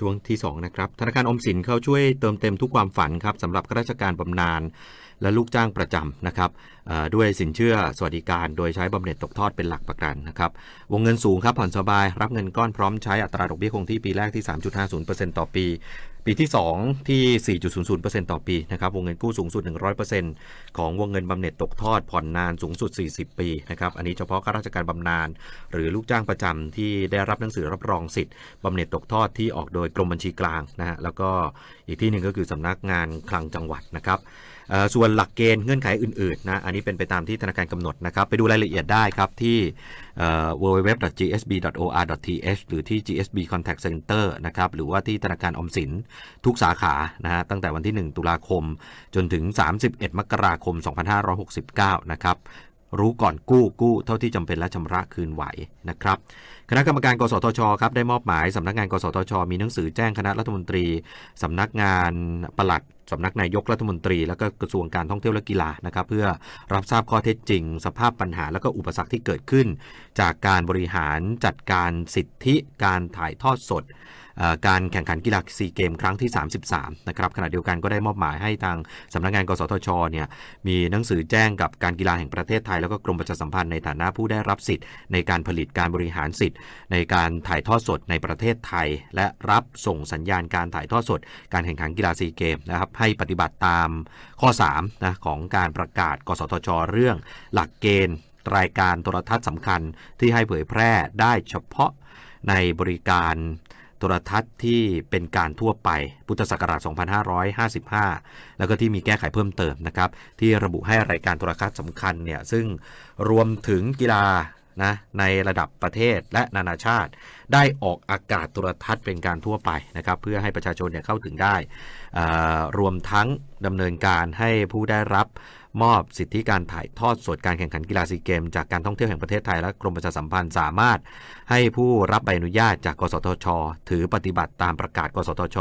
ช่วงที่2นะครับธนาคารอมสินเขาช่วยเติมเต็มทุกความฝันครับสำหรับข้าราชการบำนาญและลูกจ้างประจำนะครับด้วยสินเชื่อสวัสดิการโดยใช้บำเหน็จตกทอดเป็นหลักประกันนะครับวงเงินสูงครับผ่อนสบาย รับเงินก้อนพร้อมใช้อัตราดอกเบี้ยคงที่ปีแรกที่ 3.50%ต่อปี ปีที่ 2 ที่ 4.00%ต่อปีนะครับวงเงินกู้สูงสุด 100%ของวงเงินบำเหน็จตกทอดผ่อนนานสูงสุด 40 ปีนะครับอันนี้เฉพาะข้าราชการบำนาญหรือลูกจ้างประจำที่ได้รับหนังสือรับรองสิทธิ์บำเหน็จตกทอดที่ออกโดยกรมบัญชีกลางนะฮะแล้วก็อีกที่หนึ่งก็คือสำนักงานคลังจังหวัดนะครับ ส่วนหลักเกณฑ์เงื่อนไขอื่นๆนะอันนี้เป็นไปตามที่ธนาคารกำหนดนะครับไปดูรายละเอียดได้ครับที่เอ่อ www.gsb.or.th หรือที่ GSB Contact Center นะครับหรือว่าที่ธนาคารอมสินทุกสาขานะฮะตั้งแต่วันที่ 1 ตุลาคม จนถึง 31 มกราคม 2569 นะครับรู้ก่อนกู้กู้เท่าที่จำเป็นและชำระคืนไหวนะครับคณะกรรมการกสทชครับได้มอบหมายสำนักงานกสทช มีหนังสือแจ้งคณะรัฐมนตรีสำนักงานปลัด สำนักนายกรัฐมนตรี และก็กระทรวงการท่องเที่ยวและกีฬานะครับเพื่อรับทราบข้อเท็จจริง สภาพปัญหาและก็อุปสรรคที่เกิดขึ้น จากการบริหารจัดการสิทธิการถ่ายทอดสด การแข่งขันกีฬาซีเกมครั้งที่ 33 นะครับขณะเดียวกันก็ได้มอบหมายให้ทางสำนักงาน กสทชเนี่ยมีหนังสือแจ้งกับการกีฬาแห่งประเทศไทย แล้วก็กรมประชาสัมพันธ์ในฐานะผู้ได้รับสิทธิ์ ในการผลิตการบริหารสิทธิ์ ในการถ่ายทอดสดในประเทศไทย และรับส่งสัญญาณการถ่ายทอดสด การแข่งขันกีฬาซีเกมนะครับให้ปฏิบัติตามข้อ3นะของการประกาศ กสทช เรื่อง หลักเกณฑ์ รายการโทรทัศน์สำคัญที่ให้เผยแพร่ได้เฉพาะในบริการ โทรทัศน์ที่เป็นการทั่วไปพุทธศักราช 2555 แล้วก็ที่มีแก้ไขเพิ่มเติมนะครับ ที่ระบุให้รายการโทรทัศน์สำคัญเนี่ยซึ่งรวมถึงกีฬานะในระดับประเทศและนานาชาติ ได้ออกอากาศโทรทัศน์เป็นการทั่วไปนะครับเพื่อให้ประชาชนเนี่ยเข้าถึงได้ รวมทั้งดำเนินการให้ผู้ได้รับ มอบสิทธิการถ่ายทอดสดการแข่งขันกีฬาซีเกม จากการท่องเที่ยวแห่งประเทศไทยและกรมประชาสัมพันธ์สามารถ ให้ผู้รับใบอนุญาตจาก กสทช ถือปฏิบัติตามประกาศ กสทช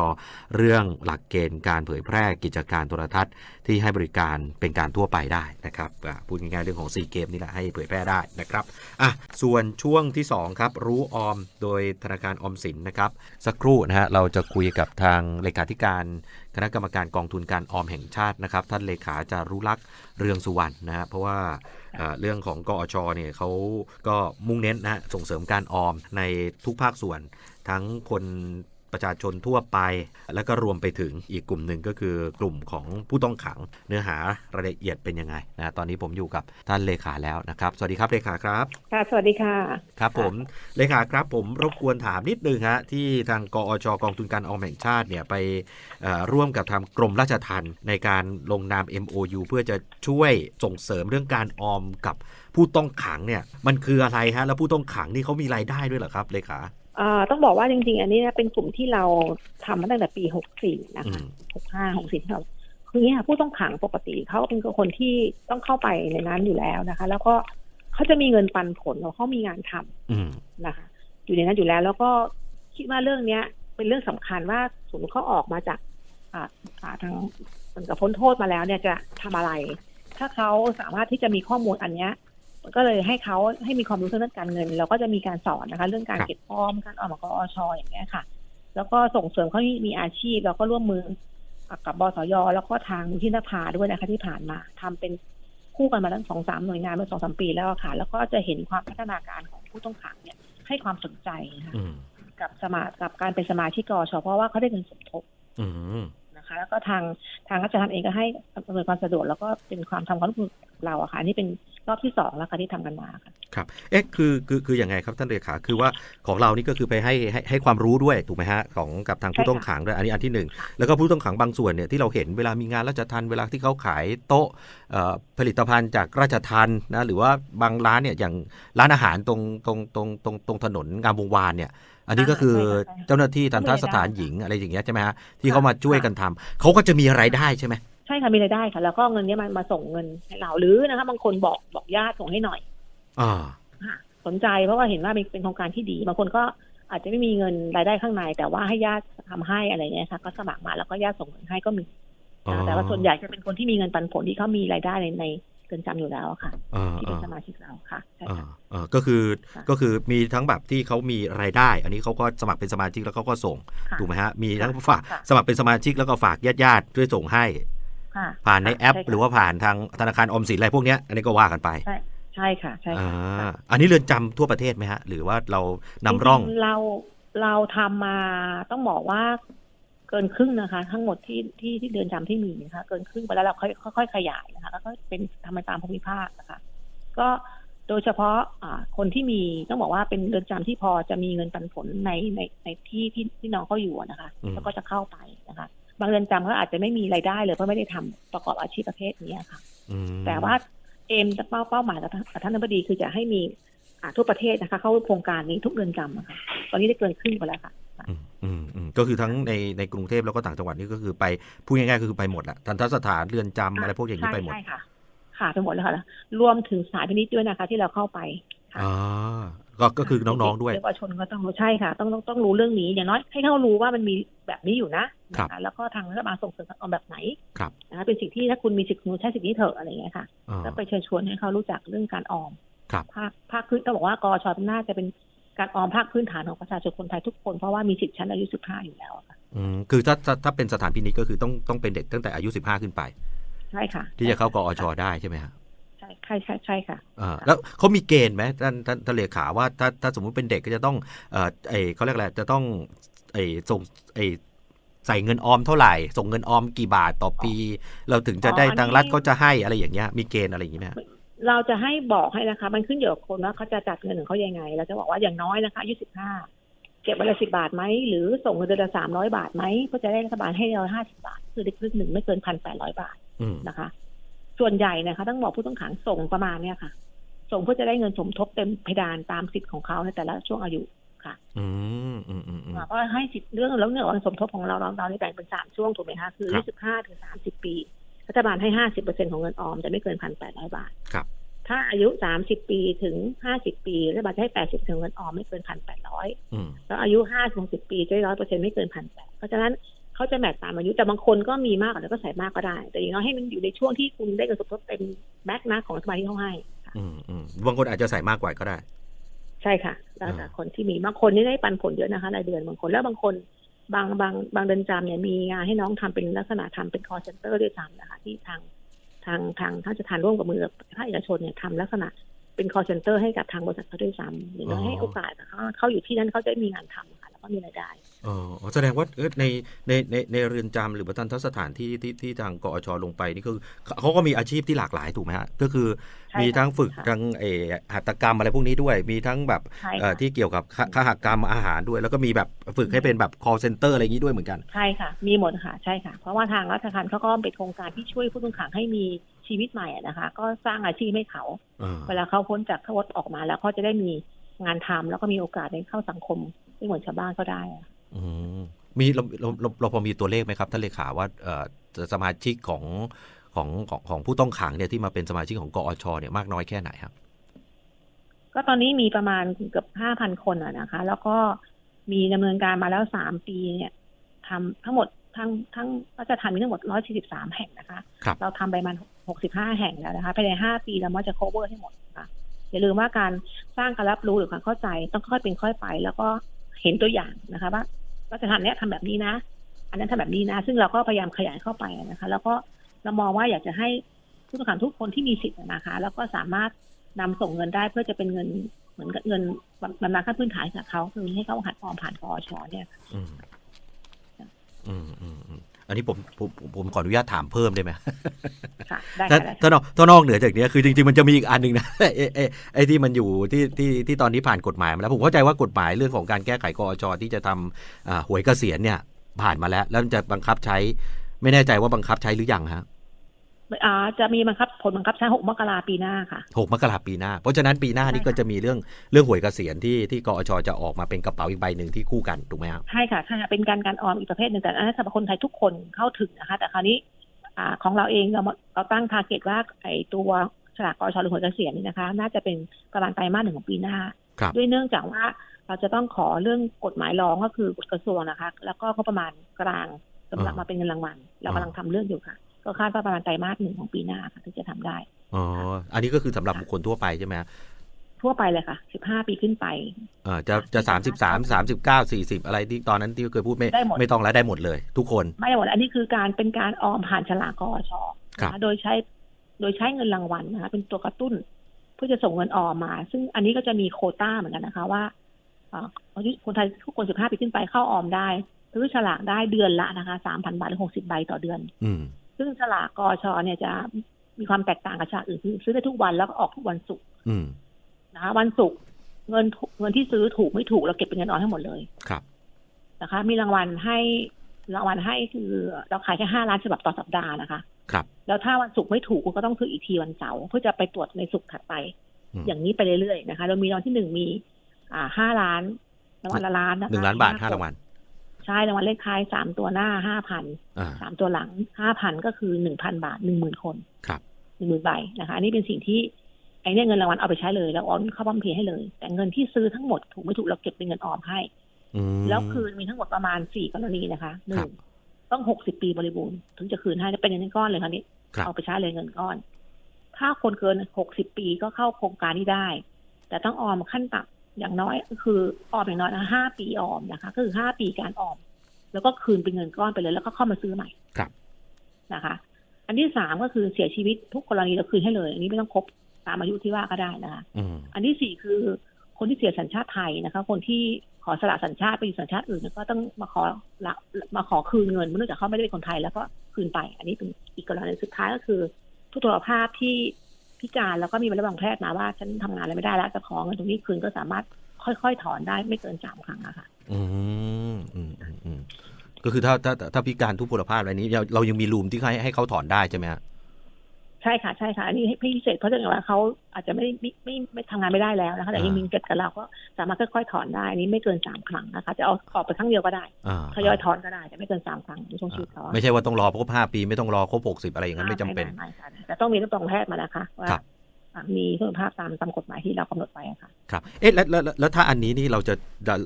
เรื่องหลักเกณฑ์การเผยแพร่กิจการโทรทัศน์ ที่ให้บริการเป็นการทั่วไปได้นะครับพูดง่ายๆเรื่องของซีเกมนี่แหละให้เผยแพร่ได้นะครับอะส่วนช่วงที่2ครับรู้ออมโดยธนาคารออมสินนะครับสักครู่นะฮะเราจะคุยกับทางเลขาธิการ คณะกรรมการกองทุนการออมแห่งชาตินะครับ ท่านเลขาจะรู้ลักษ์เรืองสุวรรณนะฮะเพราะว่าเรื่องของกอชเนี่ยเขาก็มุ่งเน้นนะฮะส่งเสริมการออมในทุกภาคส่วนทั้งคน ประชาชนทั่วไป แล้วก็รวมไปถึงอีกกลุ่มหนึ่งก็คือกลุ่มของผู้ต้องขังเนื้อหารายละเอียดเป็นยังไงนะตอนนี้ผมอยู่กับท่านเลขาแล้วนะครับ สวัสดีครับเลขาครับค่ะสวัสดีค่ะ ครับผมเลขาครับผมรบกวนถามนิดนึงฮะที่ทางกอชกองทุนการออมแห่งชาติเนี่ยไปเอ่อร่วมกับทางกรมราชทัณฑ์ในการลงนาม MOU เพื่อจะช่วยส่งเสริมเรื่องการออมกับผู้ต้องขังเนี่ยมันคืออะไรฮะแล้วผู้ต้องขังนี่เขามีรายได้ด้วยเหรอครับเลขาเอ่อ ต้องบอกว่าจริง ๆ อันนี้นะเป็นกลุ่มที่เราทำมาตั้งแต่ปี 64 นะอืคะม65 64ที่เราคือเนี่ยผู้ต้องขังปกติเขาเป็นคนที่ต้องเข้าไปในนั้นอยู่แล้วนะคะ แล้วก็เขาจะมีเงินปันผลแล้วเขามีงานทำอืมนะคะ อยู่ในนั้นอยู่แล้ว แล้วก็คิดว่าเรื่องเนี้ย เป็นเรื่องสำคัญว่าสมมติเขาออกมาจากอ่าอ่าทางเหมือนกับพ้นโทษมาแล้วเนี่ยจะทำอะไร ถ้าเขาสามารถที่จะมีข้อมูลอันเนี้ย ก็เลยให้เขาให้มีความรู้ทางด้านการเงินเราก็จะมีการสอนนะคะ เรื่องการครับเก็บออมการออมกับกอชอย่างเงี้ยค่ะ แล้วก็ส่งเสริมเขาให้มีอาชีพ แล้วก็ร่วมมือกับบสยแล้วก็ทางมูลที่นภาด้วยนะคะที่ผ่านมาทำเป็นคู่กันมาตั้งสองสามหน่วยงานมาสองสามปีแล้วอะค่ะ แล้วก็จะเห็นความพัฒนาการของผู้ต้องขังเนี่ยให้ความสนใจนะคะอืมกับสมากับการเป็นสมาชิกกอชเพราะว่าเขาได้เงินสมทบอืมนะคะ แล้วก็ทางทางราชทัณฑ์เองก็ให้อำนวยความสะดวกแล้วก็เป็นความทำความร่วมมือกับเราอะค่ะอันนี่เป็น รอบที่สองแล้วค่ะที่ทำกันมาค่ะครับเอ๊ะคือคือคืออย่างไงครับท่านเลขาคือว่าของเรานี่ก็คือไปให้ให้ให้ความรู้ด้วยถูกไหมฮะของกับทางผู้ใช่ค่ะต้องขังด้วยอันนี้อันที่หนึ่งแล้วก็ผู้ต้องขังบางส่วนเนี่ยที่เราเห็นเวลามีงานราชทันเวลาที่เขาขายโต๊ะเอ่อผลิตภัณฑ์จากราชทันนะหรือว่าบางร้านเนี่ยอย่างร้านอาหารตรงตรงตรงตรงตรงถนนงามวงวานเนี่ยอันนี้ก็คือใช่ค่ะใช่ค่ะเจ้าหน้าที่ทันทสถานหญิงอะไรอย่างเงี้ยใช่ไหมฮะที่เขามาช่วยกันทำเขาก็จะมีรายได้ใช่ไหม ใช่ค่ะมีรายได้ค่ะ แล้วก็เงินเนี้ยมันมาส่งเงินให้เราหรือนะคะบางคนบอกบอกญาติส่งให้หน่อย อ่าค่ะสนใจเพราะว่าเห็นว่าเป็นเป็นโครงการที่ดีบางคนก็อาจจะไม่มีเงินรายได้ข้างใน แต่ว่าให้ญาติทำให้อะไรเงี้ยค่ะ ก็สมัครมาแล้วก็ญาติส่งเงินให้ก็มีนะคะแต่ว่าส่วนใหญ่จะเป็นคนที่มีเงินปันผลที่เขามีรายได้ในในเรือนจำอยู่แล้วอะค่ะเออที่เอเป็นอสมาชิกเราค่ะใช่เอค่ะอเออก็คือค่ะก็คือมีทั้งแบบที่เขามีรายได้ อันนี้เขาก็สมัครเป็นสมาชิกแล้วเขาก็ส่งค่ะถูกไหมฮะมีทั้งค่ะฝากค่ะสมัครเป็นสมาชิกแล้วก็ฝากญาติญาติๆด้วยส่งให้ค่ะ ผ่านในแอปช่ค่ะหรือว่าผ่านทางธนาคารออมสินอะไรพวกเนี้ยอันนี้ก็ว่ากันไปใช่ใช่ค่ะใช่อ่ค่ะาอันนี้เรือนจำทั่วประเทศไหมฮะ หรือว่าเรานำร่องจๆเราเราทำมาต้องบอกว่าเกินครึ่งนะคะ ทั้งหมดที่ที่ที่เดือนจำที่มีนะคะ เกินครึ่งไปแล้วเราค่อยค่อยๆขยายนะคะแล้วก็เป็นทำไปตามภูมิภาคนะคะ ก็โดยเฉพาะอ่าคนที่มีต้องบอกว่าเป็นเรือนจำที่พอจะมีเงินปันผลในในในที่ที่ที่น้องเขาอยู่อะนะคะอืมแล้วก็จะเข้าไปนะคะ บางเรือนจำก็อาจจะไม่มีรายได้เลยเพราะไม่ได้ทำประกอบอาชีพประเภทนี้ค่ะอืมแต่ว่าเอมเป้าเป้าหมายกับท่านกับท่านนบดีคือจะให้มีอ่าทั่วประเทศนะคะ เข้าโครงการนี้ทุกเรือนจำอะค่ะตอนนี้ได้เกินครึ่งไปแล้วค่ะอืมอืมอืมก็คือทั้งในในกรุงเทพแล้วก็ต่างจังหวัดนี่ก็คือไปพูดง่ายๆก็คือไปหมดแหละทันทสถานเรือนจำอะไรพวกอย่างนี้ไปหมดใช่ค่ะ ค่ะไปหมดเลยค่ะรวมถึงสายพินิจด้วยนะคะ ที่เราเข้าไป ค่ะอ่าก็ก็คือน้องๆด้วยเยาวชนก็ต้องรู้ใช่ค่ะ ต้องต้องต้องรู้เรื่องนี้อย่างน้อยให้เขารู้ว่ามันมีแบบนี้อยู่นะครับนะคะแล้วก็ทางรัฐบาลส่งเสริมเอาแบบไหนครับนะคะเป็นสิ่งที่ถ้าคุณมีสิทธิ์คุณใช้สิทธิ์นี้เถอะอะไรอย่างเงี้ยค่ะอ่าแล้วไปเชิญชวนให้เขารู้จักเรื่องการออมครับภาคภาคพื้นต้องบอกว่ากอชน่าจะเป็นการออมภาคพื้นฐานของประชาชนคนไทยทุกคนเพราะว่ามีสิทธิ์ชั้นอายุ15อยู่แล้วอะค่ะอืมคือถ้าถ้าถ้าเป็นสถานพินิจก็คือต้องต้องเป็นเด็กตั้งแต่อายุ15ขึ้นไปใช่ค่ะ ที่จะเข้ากอชได้ใช่ไหมฮะใช่ใช่ใช่ใช่ค่ะอ่าแล้วเขามีเกณฑ์ไหมท่านท่านท่านเลขาว่าถ้าถ้าสมมุติเป็นเด็กก็จะต้องเอ่อไอเขาเรียกอะไรจะต้องไอส่งไอใส่เงินออมเท่าไหร่ ส่งเงินออมกี่บาทต่อปี เราถึงจะได้อ๋ออันนี้ทางรัฐก็จะให้อะไรอย่างเงี้ยมีเกณฑ์อะไรอย่างงี้ไหมฮะเราจะให้บอกให้นะคะ มันขึ้นอยู่กับคนว่าเขาจะจัดเงินของเขายังไง เราจะบอกว่าอย่างน้อยนะคะอายุสิบห้าเก็บวันละสิบาทไหมหรือส่งเงินเดือนละสามร้อยบาทไหมเพื่อจะได้รัฐบาลให้เราห้าสิบาท คือได้ครึ่งหนึ่งไม่เกินพันแปดร้อยบาทอืมนะคะ ส่วนใหญ่นะคะต้องบอกผู้ต้องขังส่งประมาณเนี่ยค่ะ ส่งเพื่อจะได้เงินสมทบเต็มเพดานตามสิทธิ์ของเขาในแต่ละช่วงอายุค่ะ อืมอืมอืมอืมก็ให้สิทธิ์เรื่องแล้วเรื่องของสมทบของเราเราเราในแบ่งเป็นสามช่วงถูกไหมคะคือครัอาบยุสิบห้าถึงสามสิบปีรัฐบาลให้ห้าสิบเปอร์เซ็นของเงินออมจะไม่เกินพันแปดร้อยบาทครับถ้าอายุสามสิบปีถึงห้าสิบปีรัฐบาลจะให้แปดสิบเงินออมไม่เกินพันแปดร้อยอืมแล้วอายุห้าถึงสิบปีจะได้ร้อยเปอร์เซ็นไม่เกินพันแปดเพราะฉะนั้น เขาจะแมทตามอายุแต่บางคนก็มีมากกว่านั้นก็ใส่มากก็ได้ แต่อย่างน้อยให้มันอยู่ในช่วงที่คุณได้เงินสมทบเต็มแม็กซ์นะของรัฐบาลที่เขาให้ค่ะอืมอืมบางคนอาจจะใส่มากกว่าก็ได้ ใช่ค่ะแล้วแต่อ่าคนที่มีบางคนนี่ได้ปันผลเยอะนะคะรายเดือนบางคนแล้วบางคนบางบางบางเดือนจำเนี่ยมีงานให้น้องทำเป็นลักษณะทำเป็น call center ด้วยซ้ำนะคะที่ทางทางทางท่านจะทานร่วมกับมือกับภาคเอกชนเนี่ยทำลักษณะเป็น call center ให้กับทางบริษัทเขาด้วยซ้ำอย่างน้อยให้โอกาสเขาเขาอยู่ที่นั่นเขาจะมีงานทำค่ะแล้ว ก็มีรายได้อ๋อแสดงว่าเอ้ยในในในในเรือนจำหรือว่าทันทสถานที่ที่ที่ทางกอชลงไปนี่คือเขาก็มีอาชีพที่หลากหลายถูกไหมฮะก็คือใช่มีทั้งฝึกค่ะทั้งเออหัตถกรรมอะไรพวกนี้ด้วย มีทั้งแบบใช่เอ่อค่ะที่เกี่ยวกับคคหกรรมอาหารด้วย แล้วก็มีแบบฝึกให้เป็นแบบ call center อะไรอย่างนี้ด้วยเหมือนกันใช่ค่ะ มีหมดค่ะใช่ค่ะ เพราะว่าทางรัฐบาลเขาก็เป็นโครงการที่ช่วยผู้ต้องขังให้มีชีวิตใหม่อะนะคะ ก็สร้างอาชีพให้เขาอ่าเวลาเขาพ้นจากโทษออกมาแล้วเขาจะได้มีงานทำแล้วก็มีโอกาสได้เข้าสังคมไม่ เหมือนชาวบ้านก็ได้อะอืมมีเราเราเราเราพอมีตัวเลขไหมครับท่านเลขาว่าเอ่อสมาชิกของของของของผู้ต้องขังเนี่ยที่มาเป็นสมาชิกของกอชเนี่ยมากน้อยแค่ไหนครับ ก็ตอนนี้มีประมาณเกือบห้าพันคนอะนะคะ แล้วก็มีดำเนินการมาแล้วสามปีเนี่ยทำทั้งหมดทั้งทั้งราชทัณฑ์มีทั้งหมดร้อยสี่สิบสามแห่งนะคะครับเราทำไปประมาณหกสิบห้าแห่งแล้วนะคะภายในห้าปีเราว่าจะ cover ให้หมดนะคะอย่าลืมว่าการสร้างการรับรู้หรือการเข้าใจต้องค่อยเป็นค่อยไป แล้วก็ เห็นตัวอย่างนะคะว่าราชทัณฑ์เนี้ยทำแบบนี้นะ อันนั้นทำแบบนี้นะ ซึ่งเราก็พยายามขยายเข้าไปนะคะ แล้วก็เรามองว่าอยากจะให้ผู้ต้องขังทุกคนที่มีสิทธิ์นะคะ แล้วก็สามารถนำส่งเงินได้เพื่อจะเป็นเงินเหมือนกับเงินบำนาญขั้นพื้นฐานกับเขาคือให้เขาหัดออมผ่านกอชเนี่ยอืมอืมอืม อืมอันนี้ผมผมผมผมขออนุญาตถามเพิ่มได้ไหมค่ะได้ถ้าค่ะได้ถ้านอกถ้านอกเหนือจากเนี้ยคือจริง ๆ มันจะมีอีกอันหนึ่งนะไอ้ไอ้ไอ้ที่มันอยู่ที่ที่ที่ตอนนี้ผ่านกฎหมายมาแล้ว ผมเข้าใจว่ากฎหมายเรื่องของการแก้ไขกอชที่จะทำอ่าหวยเกษียณเนี่ยผ่านมาแล้ว แล้วมันจะบังคับใช้ไม่แน่ใจว่าบังคับใช้หรือยังฮะอ่า จะมีบังคับผลบังคับใช้หกมกราปีหน้าค่ะหกมกราปีหน้า เพราะฉะนั้นปีหน้านี่ก็จะมีเรื่องเรื่องหวยเกษียณที่ที่กอชจะออกมาเป็นกระเป๋าอีกใบหนึ่งที่คู่กันถูกไหมครับใช่ค่ะใช่ค่ะเป็นการการออมอีกประเภทหนึ่งแต่อันนั้นสำหรับคนไทยทุกคนเข้าถึงนะคะ แต่คราวนี้อ่าของเราเองเราเราตั้งทาร์เก็ตว่าไอ้ตัวฉลากกอชหรือหัวเกษียณนี่นะคะ น่าจะเป็นประมาณไตรมาสหนึ่งของปีหน้าครับด้วยเนื่องจากว่าเราจะต้องขอเรื่องกฎหมายรองก็คือกฎกระทรวงนะคะ แล้วก็ก็ประมาณกลางสำหรับอ่ามมาเป็นเงินรางวัลเรากำลังทำเรื่องอยู่ค่ะ ก็คาดว่าประมาณไตรมาสหนึ่งของปีหน้าค่ะถึงจะทำได้ อ๋อ อันนี้ก็คือสำหรับบุคคลทั่วไปใช่ไหมฮะทั่วไปเลยค่ะสิบห้าปีขึ้นไปเออจะจะสามสิบสามสามสิบเก้าสี่สิบอะไรที่ตอนนั้นที่เคยพูดไม่ได้หมดไม่ต้องแล้วได้หมดเลย ทุกคนไม่ได้หมด อันนี้คือการเป็นการออมผ่านฉลากกอชครับนะคะโดยใช้โดยใช้เงินรางวัลนะคะเป็นตัวกระตุ้นเพื่อจะส่งเงินออมมา ซึ่งอันนี้ก็จะมีโควต้าเหมือนกันนะคะว่าเอ่ออายุคนไทยทุกคนสิบห้าปีขึ้นไปเข้าออมได้ซื้อฉลากได้เดือนละนะคะสามพันบาทหรือหกสิบใบต่อเดือนอืม ซึ่งฉลากกอชเนี่ยจะมีความแตกต่างกับฉลากอื่นคือซื้อได้ทุกวันแล้วก็ออกทุกวันศุกร์อืมนะคะ วันศุกร์เงินถูกเงินที่ซื้อถูกไม่ถูกเราเก็บเป็นเงินออมให้หมดเลยครับนะคะ มีรางวัลให้รางวัลให้คือเราขายแค่ห้าล้านฉบับต่อสัปดาห์นะคะ ครับ แล้วถ้าวันศุกร์ไม่ถูกคุณก็ต้องซื้ออีกทีวันเสาร์เพื่อจะไปตรวจในศุกร์ถัดไปอืมอย่างนี้ไปเรื่อยๆนะคะ เรามีรางวัลที่หนึ่งมี อ่าห้าล้านรางวัลละล้านนะคะหนึ่งล้านบาทห้ารางวัล ใช่รางวัลเลขท้ายสามตัวหน้าห้าพันอ่าสามตัวหลังห้าพันก็คือหนึ่งพันบาทหนึ่งหมื่นคนครับหนึ่งหมื่นใบนะคะอันนี้เป็นสิ่งที่ไอ้เนี่ยเงินรางวัลเอาไปใช้เลย แล้วออมเข้าบัมเพย์ให้เลย แต่เงินที่ซื้อทั้งหมดถูกไม่ถูกเราเก็บเป็นเงินออมให้อืมแล้วคืนมีทั้งหมดประมาณสี่กรณีนะคะหคนึ่รังบต้องหกสิบปีบริบูรณ์ถึงจะคืนให้จะเป็นเงินก้อนเลยคราวนี้ครับเอาไปใช้เลยเงินก้อน ถ้าคนเกินหกสิบปีก็เข้าโครงการนี้ได้ แต่ต้องออมขั้นต่ำ อย่างน้อยก็คือออมอย่างน้อยนะห้าปีออมนะคะ ก็คือห้าปีการออม แล้วก็คืนเป็นเงินก้อนไปเลย แล้วก็เข้ามาซื้อใหม่ครับนะคะ อันที่สามก็คือเสียชีวิตทุกกรณีเราคืนให้เลย อันนี้ไม่ต้องครบตามอายุที่ว่าก็ได้นะคะอืมอันที่สี่คือคนที่เสียสัญชาติไทยนะคะ คนที่ขอสละสัญชาติไปอยู่สัญชาติอื่นก็ต้องมาขอละมาขอคืนเงินเนื่องจากเขาไม่ได้เป็นคนไทยแล้วก็คืนไป อันนี้เป็นอีกกรณีสุดท้ายก็คือผู้ตรวจภาพที่ พิการแล้วก็มีใบรับรองแพทย์มาว่า ฉันทำงานอะไรไม่ได้แล้วจะขอเงินตรงนี้คืนก็สามารถค่อยๆถอนได้ไม่เกินสามครั้งอะค่ะ อืมอืมอืมก็คือถ้าถ้าถ้าพิการทุพพลภาพอะไรนี้ เรายังมีรูมที่ให้ให้เขาถอนได้ใช่ไหมฮะ ใช่ค่ะใช่ค่ะอันนี้ให้พิเศษเพราะจะอย่างว่าเขาอาจจะไม่ไม่ไม่ไม่ทำงานไม่ได้แล้วนะคะแต่ยังมีเก็บกับเราก็สามารถค่อยๆถอนได้อันนี้ไม่เกินสามครั้งนะคะ จะเอาออกไปครั้งเดียวก็ได้อ่าทยอยถอนก็ได้แต่ไม่เกินสามครั้งในช่วงชีวิตเขาอะไม่ใช่ว่าต้องรอครบห้าปีไม่ต้องรอครบหกสิบอะไรอย่างนั้นไม่จำเป็นไม่ไม่ค่ะแต่ต้องมีรับรองแพทย์มานะคะว่าครับอะมีคุณภาพตามตามกฎหมายที่เรากำหนดไว้อะค่ะครับเอ๊ะแล้วแล้วแล้วแล้วถ้าอันนี้นี่เราจะ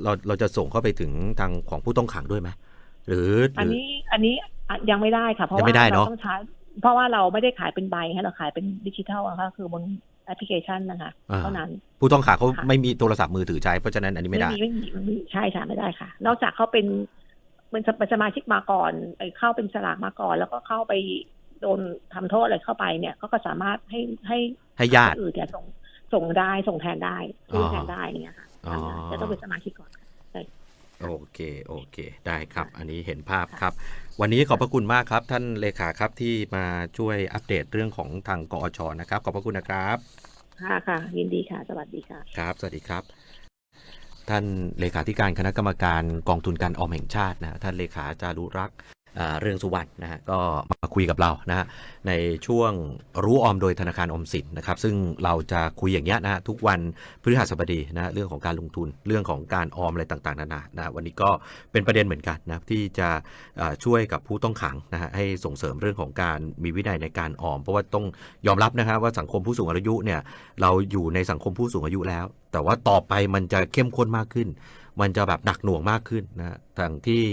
เราเราจะส่งเข้าไปถึงทางของผู้ต้องขังด้วยไหมหรือหอันรือนี้อันนี้อะยังไม่ได้ค่ะเพราะยังว่าไม่ได้เนเราอะต้องใช้ เพราะว่าเราไม่ได้ขายเป็นใบให้เราขายเป็นดิจิทัลอะค่ะคือบนแอปพลิเคชันนะคะอ่าเท่านั้น ผู้ต้องขังเขาค่ะไม่มีโทรศัพท์มือถือใช้เพราะฉะนั้นอันนี้ไม่ได้ไม่มีไม่มีใช่ค่ะไม่ได้ค่ะ นอกจากเขาเป็นเป็นเป็นสมาชิกมาก่อนไอ้เข้าเป็นสลากมาก่อน แล้วก็เข้าไปโดนทำโทษอะไรเข้าไปเนี่ยก็ก็สามารถให้ให้ให้ญาติคนอื่นเนี่ยส่งส่งได้ส่งแทนได้ซื้อแทนได้เนี่ยค่ะอ๋อทำได้จะต้องเป็นสมาชิกก่อน โอเค โอเค ได้ครับ อันนี้เห็นภาพครับ วันนี้ขอบพระคุณมากครับ ท่านเลขาครับที่มาช่วยอัปเดตเรื่องของทางกอชนะครับ ขอบพระคุณนะครับ ค่ะค่ะ ยินดีค่ะ สวัสดีค่ะ ครับ สวัสดีครับ ท่านเลขาธิการคณะกรรมการกองทุนการออมแห่งชาตินะฮะท่านเลขาจารุรักษ์อ่า เรืองสุวรรณนะฮะก็มาคุยกับเรานะฮะในช่วงรู้ออมโดยธนาคารออมสินนะครับ ซึ่งเราจะคุยอย่างเงี้ยนะฮะทุกวันพฤหัสบดีนะเรื่องของการลงทุนเรื่องของการออมอะไรต่างๆนานานะวันนี้ก็เป็นประเด็นเหมือนกันนะที่จะช่วยกับผู้ต้องขังนะฮะให้ส่งเสริมเรื่องของการมีวินัยในการออม เพราะว่าต้องยอมรับนะฮะว่าสังคมผู้สูงอายุเนี่ยเราอยู่ในสังคมผู้สูงอายุแล้วแต่ว่าต่อไปมันจะเข้มข้นมากขึ้น มันจะแบบหนักหน่วงมากขึ้นนะทางที่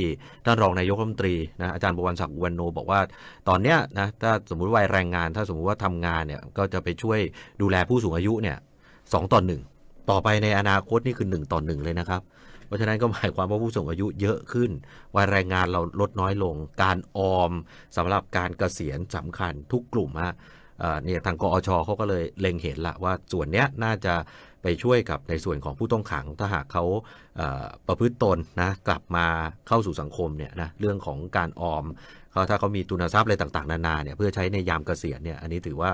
ท่านรองนายกรัฐมนตรีนะอาจารย์บวรศักดิ์อุวันโน บอกว่าตอนเนี้ยนะถ้าสมมุติวัยแรงงาน ถ้าสมมุติว่าทำงานเนี่ยก็จะไปช่วยดูแลผู้สูงอายุเนี่ยสองต่อหนึ่งต่อไปในอนาคตนี่คือหนึ่งต่อหนึ่งเลยนะครับ เพราะฉะนั้นก็หมายความว่าผู้สูงอายุเยอะขึ้นวัยแรงงานเราลดน้อยลง การออมสำหรับการเกษียณสำคัญทุกกลุ่มฮะเอ่อเนี่ยทางกอชเขาก็เลยเล็งเห็นละว่าส่วนเนี้ยน่าจะ ไปช่วยกับในส่วนของผู้ต้องขัง ถ้าหากเขาประพฤติตนนะกลับมาเข้าสู่สังคมเนี่ยนะเรื่องของการออมเขาถ้าเขามีทุนทรัพย์อะไรต่างๆนานาเนี่ยเพื่อใช้ในยามเกษียณเนี่ยอันนี้ถือว่า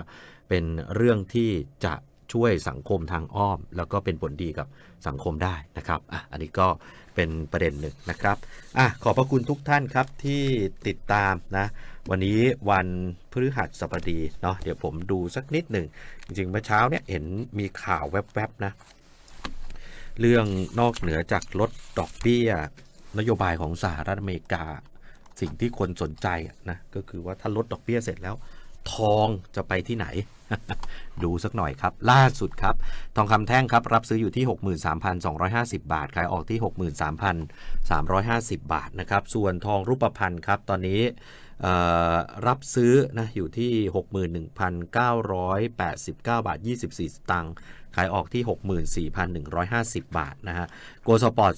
เป็นเรื่องที่จะช่วยสังคมทางอ้อม แล้วก็เป็นผลดีกับสังคมได้นะครับอะอันนี้ก็เป็นประเด็นหนึ่งนะครับอะขอบพระคุณทุกท่านครับที่ติดตามนะ วันนี้วันพฤหัสบดีเนาะเดี๋ยวผมดูสักนิดหนึ่ง จริงๆเมื่อเช้าเนี่ยเห็นมีข่าวแวบๆนะ เรื่องนอกเหนือจากลดดอกเบี้ย นโยบายของสหรัฐอเมริกา สิ่งที่คนสนใจนะก็คือว่าถ้าลดดอกเบี้ยเสร็จแล้ว ทองจะไปที่ไหน ดูสักหน่อยครับ ล่าสุดครับ ทองคำแท่งครับรับซื้ออยู่ที่ 63,250 บาท ขายออกที่ 63,350 บาทนะครับ ส่วนทองรูปพรรณครับตอนนี้ รับซื้อนะอยู่ที่ 61,989 บาท 24 สตางค์ขายออกที่ 64,150 บาทนะฮะโกลสปอร์ต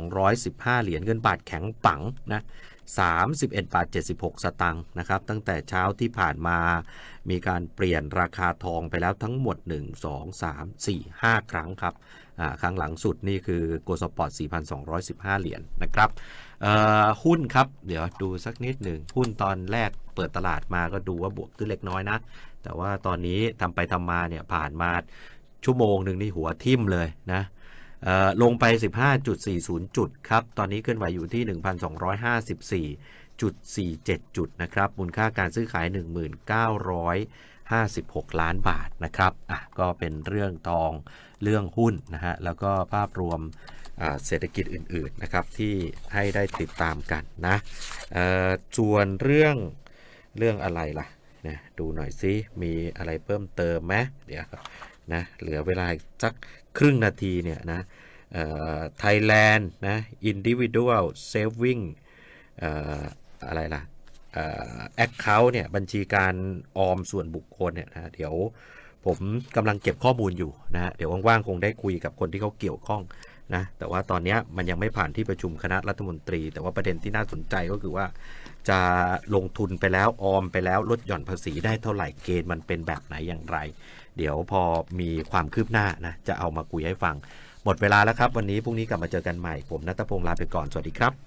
4,215 เหรียญเงินบาทแข็งปังนะ31 บาท 76 สตางค์นะครับ ตั้งแต่เช้าที่ผ่านมามีการเปลี่ยนราคาทองไปแล้วทั้งหมด 1 2 3 4 5 ครั้งครับ ครั้งหลังสุดนี่คือโกลสปอร์ต 4,215 เหรียญนะครับ หุ้นครับ เดี๋ยวดูสักนิดหนึ่งหุ้นตอนแรกเปิดตลาดมาก็ดูว่าบวกขึ้นเล็กน้อยนะ แต่ว่าตอนนี้ทำไปทำมาเนี่ยผ่านมาชั่วโมงหนึ่งนี่หัวทิ่มเลยนะลงไป 15.40 จุดครับ ตอนนี้เคลื่อนไหวอยู่ที่ 1,254จุด47 จุดนะครับ มูลค่าการซื้อขาย 1956 ล้านบาทนะครับ อะ ก็เป็นเรื่องทอง เรื่องหุ้นนะฮะ แล้วก็ภาพรวม เศรษฐกิจอื่นๆนะครับที่ให้ได้ติดตามกันนะส่วนเรื่องเรื่องอะไรล่ะนะดูหน่อยซิมีอะไรเพิ่มเติมไหมเดี๋ยวนะเหลือเวลาสักครึ่งนาทีเนี่ยนะไทยแลนด์นะ individual saving ออะไรล่ะแอคเคาท์เนี่ยบัญชีการออมส่วนบุคคลเนี่ยนะเดี๋ยวผมกำลังเก็บข้อมูลอยู่นะเดี๋ยวว่างๆ คงได้คุยกับคนที่เขาเกี่ยวข้อง นะแต่ว่าตอนนี้มันยังไม่ผ่านที่ประชุมคณะรัฐมนตรี แต่ว่าประเด็นที่น่าสนใจก็คือว่า จะลงทุนไปแล้วออมไปแล้วลดหย่อนภาษีได้เท่าไหร่เกณฑ์มันเป็นแบบไหนอย่างไร เดี๋ยวพอมีความคืบหน้านะจะเอามาคุยให้ฟัง หมดเวลาแล้วครับ วันนี้พรุ่งนี้กลับมาเจอกันใหม่ผมนัทพงศ์ลาไปก่อนสวัสดีครับ